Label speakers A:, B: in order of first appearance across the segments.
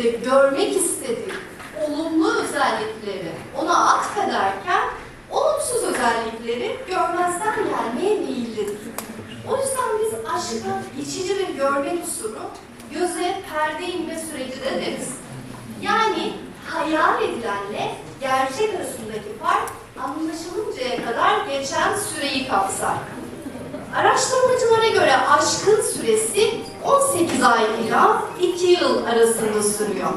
A: üzerinde görmek istediği olumlu özellikleri ona atfederken olumsuz özellikleri görmezden gelmeye meyillidir. O yüzden biz aşka geçici bir görme kusuru, göze perde inme süreci de deriz. Yani hayal edilenle gerçek arasındaki fark anlaşılıncaya kadar geçen süreyi kapsar. Araştırmacılara göre aşkın süresi 18 ay ila 2 yıl arasında sürüyor.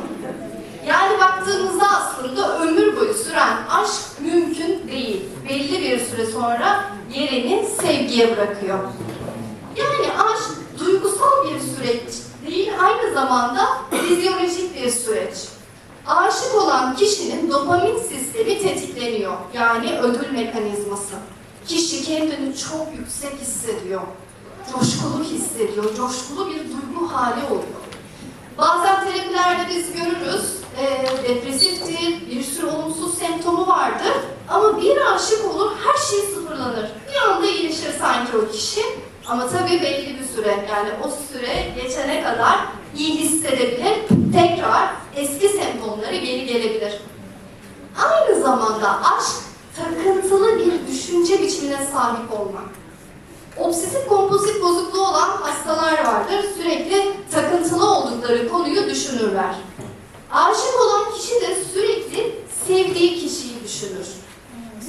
A: Yani baktığımızda aslında ömür boyu süren aşk mümkün değil. Belli bir süre sonra yerini sevgiye bırakıyor. Yani aşk duygusal bir süreç değil, aynı zamanda fizyolojik bir süreç. Aşık olan kişinin dopamin sistemi tetikleniyor. Yani ödül mekanizması. Kişi kendini çok yüksek hissediyor. Coşkulu hissediyor. Coşkulu bir duygu hali oluyor. Bazen terapilerde biz görürüz, e, depresiftir, bir sürü olumsuz semptomu vardır. Ama bir aşık olur, her şey sıfırlanır. Bir anda iyileşir sanki o kişi. Ama tabii belli bir süre, yani o süre geçene kadar iyi hissedebilir. Tekrar eski semptomları geri gelebilir. Aynı zamanda aşk, takıntılı bir düşünce biçimine sahip olmak. Obsesif kompulsif bozukluğu olan hastalar vardır. Sürekli takıntılı oldukları konuyu düşünürler. Aşık olan kişi de sürekli sevdiği kişiyi düşünür.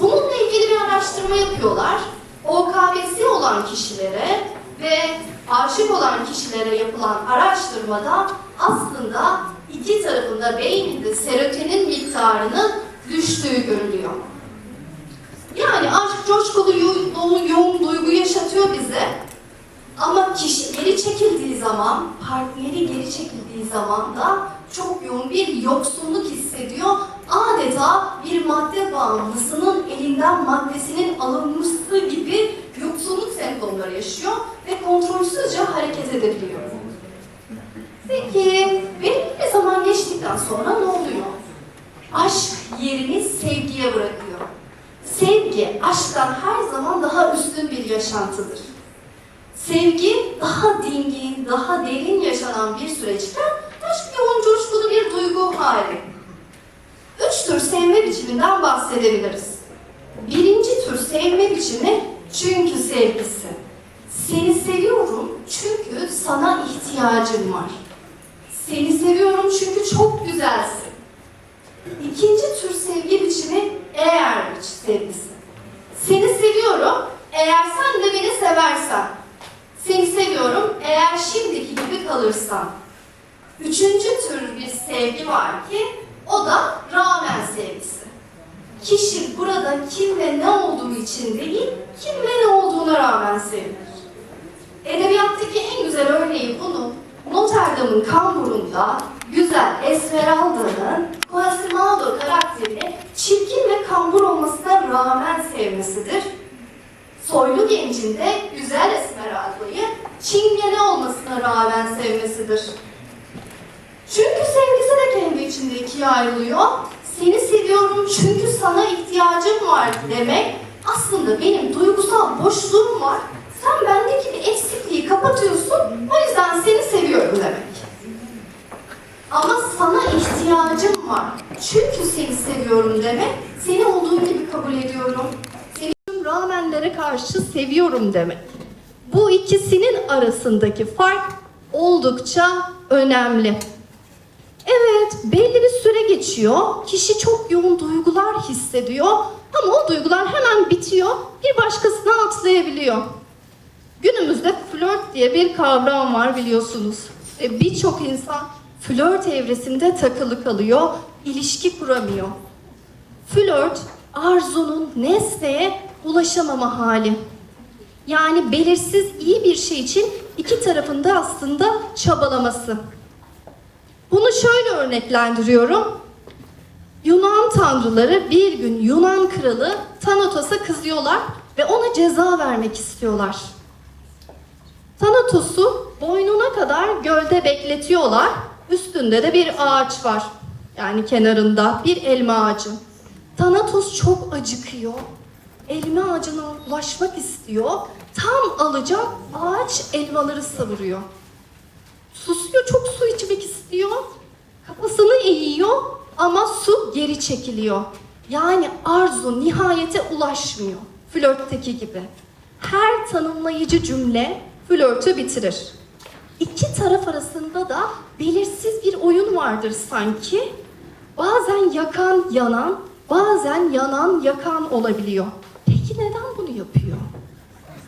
A: Bununla ilgili bir araştırma yapıyorlar. OKB'si olan kişilere ve aşık olan kişilere yapılan araştırmada aslında iki tarafında beyninde serotonin miktarının düştüğü görülüyor. Yani aşk coşkulu yo- dolu yoğun yaşatıyor bize. Ama kişi geri çekildiği zaman, partneri geri çekildiği zaman da çok yoğun bir yoksunluk hissediyor. Adeta bir madde bağımlısının elinden maddesinin alınması gibi yoksunluk semptomları yaşıyor ve kontrolsüzce hareket edebiliyor. Peki, belli bir zaman geçtikten sonra ne oluyor? Aşk yerini sevgiye bırakıyor. Sevgi aşktan her zaman daha üstün bir yaşantıdır. Sevgi daha dingin, daha derin yaşanan bir süreçten aşk yoğun coşkulu bir duygu hali. Üç tür sevme biçiminden bahsedebiliriz. Birinci tür sevme biçimi çünkü sevgisi. Seni seviyorum çünkü sana ihtiyacım var. Seni seviyorum çünkü çok güzelsin. İkinci tür sevgi biçimi eğer sevgisi. Seni seviyorum eğer sen de beni seversen. Seni seviyorum eğer şimdiki gibi kalırsan. Üçüncü tür bir sevgi var ki o da rağmen sevgisi. Kişi burada kim ve ne olduğu için değil, kim ve ne olduğuna rağmen sevilir. Edebiyattaki en güzel örneği bunun Notre Dame'ın kamburunda güzel Esmeralda'nın Quasimodo karakterini çirkin ve kambur olmasına rağmen sevmesidir. Soylu gencin de güzel Esmeralda'yı çingene olmasına rağmen sevmesidir. Çünkü sevgisi de kendi içinde ikiye ayrılıyor. Seni seviyorum çünkü sana ihtiyacım var demek aslında benim duygusal boşluğum var. Sen bendeki bir eksikliği kapatıyorsun. O yüzden seni seviyorum demek. Ama sana ihtiyacım var. Çünkü seni seviyorum demek. Seni olduğun gibi kabul ediyorum. Seni tüm rağmenlere karşı seviyorum demek. Bu ikisinin arasındaki fark oldukça önemli. Evet, belli bir süre geçiyor. Kişi çok yoğun duygular hissediyor. Ama o duygular hemen bitiyor. Bir başkasına atlayabiliyor. Günümüzde flört diye bir kavram var biliyorsunuz. Ve birçok insan flört evresinde takılı kalıyor, ilişki kuramıyor. Flört, arzunun nesneye ulaşamama hali. Yani belirsiz iyi bir şey için iki tarafında aslında çabalaması. Bunu şöyle örneklendiriyorum. Yunan tanrıları bir gün Yunan kralı Tanatos'a kızıyorlar ve ona ceza vermek istiyorlar. Tanatos'u boynuna kadar gölde bekletiyorlar. Üstünde de bir ağaç var. Yani kenarında bir elma ağacı. Thanatos çok acıkıyor. Elma ağacına ulaşmak istiyor. Tam alacak ağaç elmaları savuruyor. Susuyor, çok su içmek istiyor. Kafası çekiliyor. Yani arzu nihayete ulaşmıyor. Flörtteki gibi. Her tanımlayıcı cümle flörtü bitirir. İki taraf arasında da belirsiz bir oyun vardır sanki. Bazen yakan yanan, bazen yanan yakan olabiliyor. Peki neden bunu yapıyor?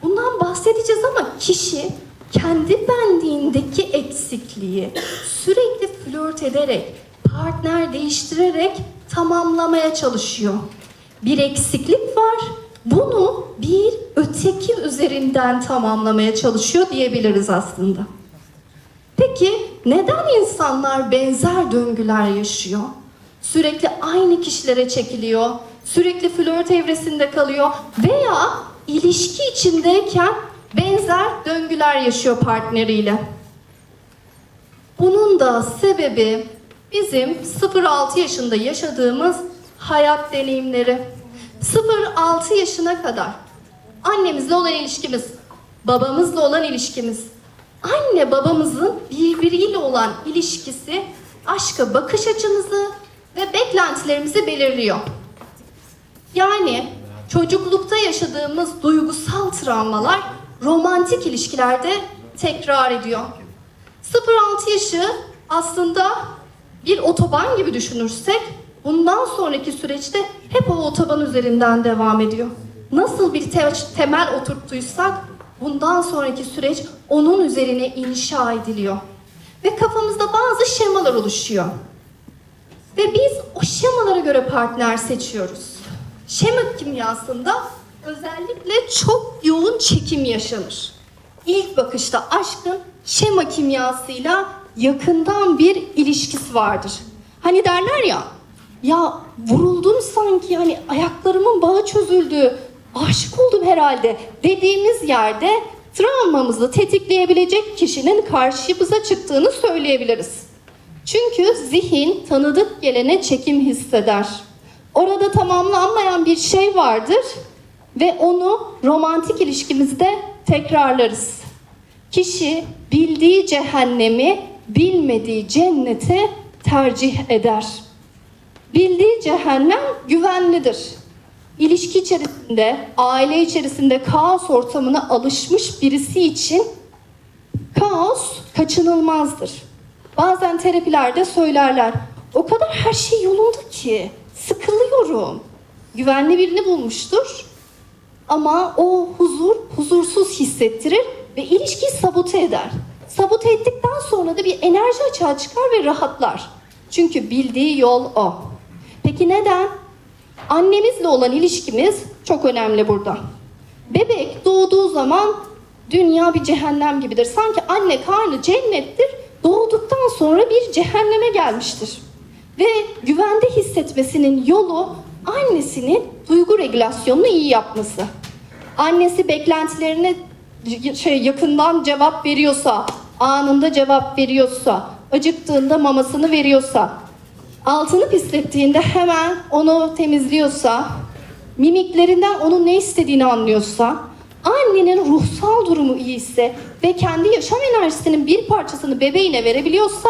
A: Bundan bahsedeceğiz ama kişi kendi benliğindeki eksikliği sürekli flört ederek, partner değiştirerek tamamlamaya çalışıyor. Bir eksiklik var. Bunu bir öteki üzerinden tamamlamaya çalışıyor diyebiliriz aslında. Peki neden insanlar benzer döngüler yaşıyor? Sürekli aynı kişilere çekiliyor, sürekli flört evresinde kalıyor veya ilişki içindeyken benzer döngüler yaşıyor partneriyle. Bunun da sebebi bizim 0-6 yaşında yaşadığımız hayat deneyimleri. 0-6 yaşına kadar annemizle olan ilişkimiz, babamızla olan ilişkimiz, anne babamızın birbiriyle olan ilişkisi aşka bakış açımızı ve beklentilerimizi belirliyor. Yani çocuklukta yaşadığımız duygusal travmalar romantik ilişkilerde tekrar ediyor. 0-6 yaşı aslında bir otoban gibi düşünürsek bundan sonraki süreçte hep o otoban üzerinden devam ediyor. Nasıl bir te- temel oturttuysak bundan sonraki süreç onun üzerine inşa ediliyor. Ve kafamızda bazı şemalar oluşuyor. Ve biz o şemalara göre partner seçiyoruz. Şema kimyasında özellikle çok yoğun çekim yaşanır. İlk bakışta aşkın şema kimyasıyla yakından bir ilişkisi vardır. Hani derler ya, ya vuruldum sanki yani ayaklarımın bağı çözüldü, aşık oldum herhalde dediğimiz yerde travmamızı tetikleyebilecek kişinin karşımıza çıktığını söyleyebiliriz. Çünkü zihin tanıdık gelene çekim hisseder. Orada tamamlanmayan bir şey vardır ve onu romantik ilişkimizde tekrarlarız. Kişi bildiği cehennemi bilmediği cennete tercih eder. Bildiği cehennem güvenlidir. İlişki içerisinde, aile içerisinde kaos ortamına alışmış birisi için kaos kaçınılmazdır. Bazen terapilerde söylerler. O kadar her şey yolunda ki sıkılıyorum. Güvenli birini bulmuştur. Ama o huzur huzursuz hissettirir ve ilişkiyi sabote eder. Sabote ettikten sonra da bir enerji açığa çıkar ve rahatlar. Çünkü bildiği yol o. Peki neden? Annemizle olan ilişkimiz çok önemli burada. Bebek doğduğu zaman dünya bir cehennem gibidir. Sanki anne karnı cennettir. Doğduktan sonra bir cehenneme gelmiştir. Ve güvende hissetmesinin yolu annesinin duygu regülasyonunu iyi yapması. Annesi beklentilerine şey yakından cevap veriyorsa, anında cevap veriyorsa, acıktığında mamasını veriyorsa, altını pislettiğinde hemen onu temizliyorsa, mimiklerinden onun ne istediğini anlıyorsa, annenin ruhsal durumu iyiyse ve kendi yaşam enerjisinin bir parçasını bebeğine verebiliyorsa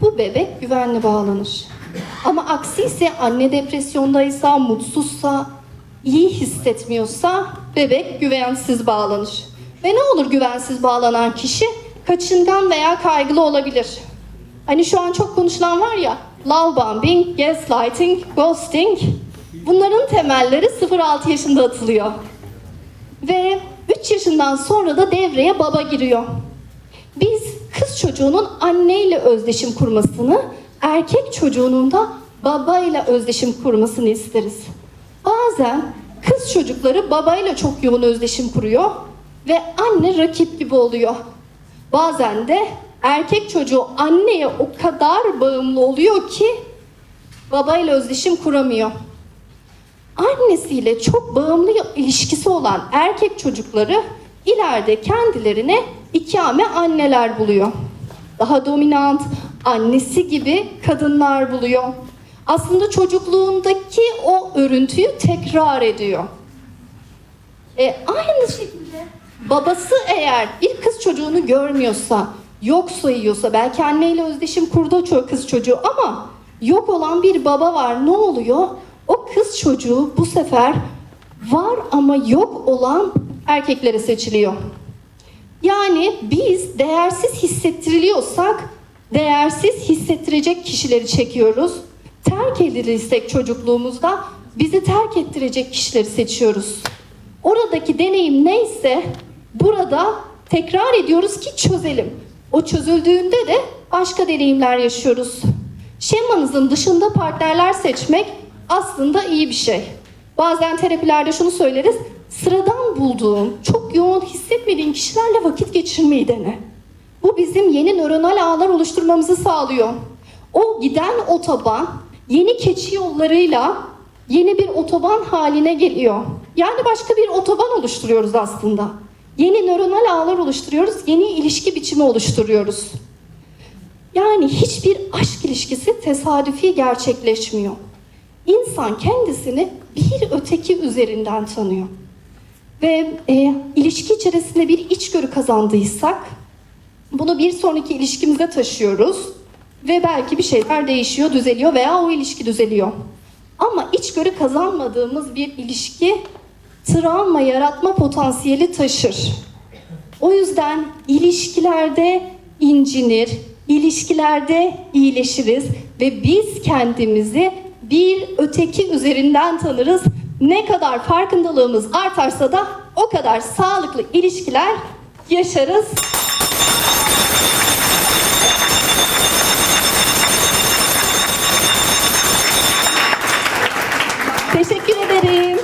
A: bu bebek güvenli bağlanır. Ama aksi ise anne depresyondaysa, mutsuzsa, iyi hissetmiyorsa bebek güvensiz bağlanır. Ve ne olur güvensiz bağlanan kişi kaçıngan veya kaygılı olabilir. Hani şu an çok konuşulan var ya, love bombing, gaslighting, ghosting. Bunların temelleri 0-6 yaşında atılıyor. Ve 3 yaşından sonra da devreye baba giriyor. Biz kız çocuğunun anneyle özdeşim kurmasını, erkek çocuğunun da babayla özdeşim kurmasını isteriz. Bazen kız çocukları babayla çok yoğun özdeşim kuruyor ve anne rakip gibi oluyor. Bazen de erkek çocuğu anneye o kadar bağımlı oluyor ki babayla özdeşim kuramıyor. Annesiyle çok bağımlı ilişkisi olan erkek çocukları ileride kendilerine ikame anneler buluyor. Daha dominant, annesi gibi kadınlar buluyor. Aslında çocukluğundaki o örüntüyü tekrar ediyor. E, aynı şekilde babası eğer bir kız çocuğunu görmüyorsa, yok sayıyorsa, belki anneyle özdeşim kurdu o kız çocuğu ama yok olan bir baba var. Ne oluyor? O kız çocuğu bu sefer var ama yok olan erkeklere seçiliyor. Yani biz değersiz hissettiriliyorsak değersiz hissettirecek kişileri çekiyoruz. Terk edilirsek çocukluğumuzda bizi terk ettirecek kişileri seçiyoruz. Oradaki deneyim neyse burada tekrar ediyoruz ki çözelim. O çözüldüğünde de başka deneyimler yaşıyoruz. Şemanızın dışında partnerler seçmek aslında iyi bir şey. Bazen terapilerde şunu söyleriz. Sıradan bulduğun, çok yoğun hissetmediğin kişilerle vakit geçirmeyi dene. Bu bizim yeni nöronal ağlar oluşturmamızı sağlıyor. O giden otoban yeni keçi yollarıyla yeni bir otoban haline geliyor. Yani başka bir otoban oluşturuyoruz aslında. Yeni nöronal ağlar oluşturuyoruz, yeni ilişki biçimi oluşturuyoruz. Yani hiçbir aşk ilişkisi tesadüfi gerçekleşmiyor. İnsan kendisini bir öteki üzerinden tanıyor. Ve e, ilişki içerisinde bir içgörü kazandıysak bunu bir sonraki ilişkimize taşıyoruz ve belki bir şeyler değişiyor, düzeliyor veya o ilişki düzeliyor. Ama içgörü kazanmadığımız bir ilişki travma yaratma potansiyeli taşır. O yüzden ilişkilerde incinir, ilişkilerde iyileşiriz ve biz kendimizi bir öteki üzerinden tanırız. Ne kadar farkındalığımız artarsa da o kadar sağlıklı ilişkiler yaşarız. Teşekkür ederim.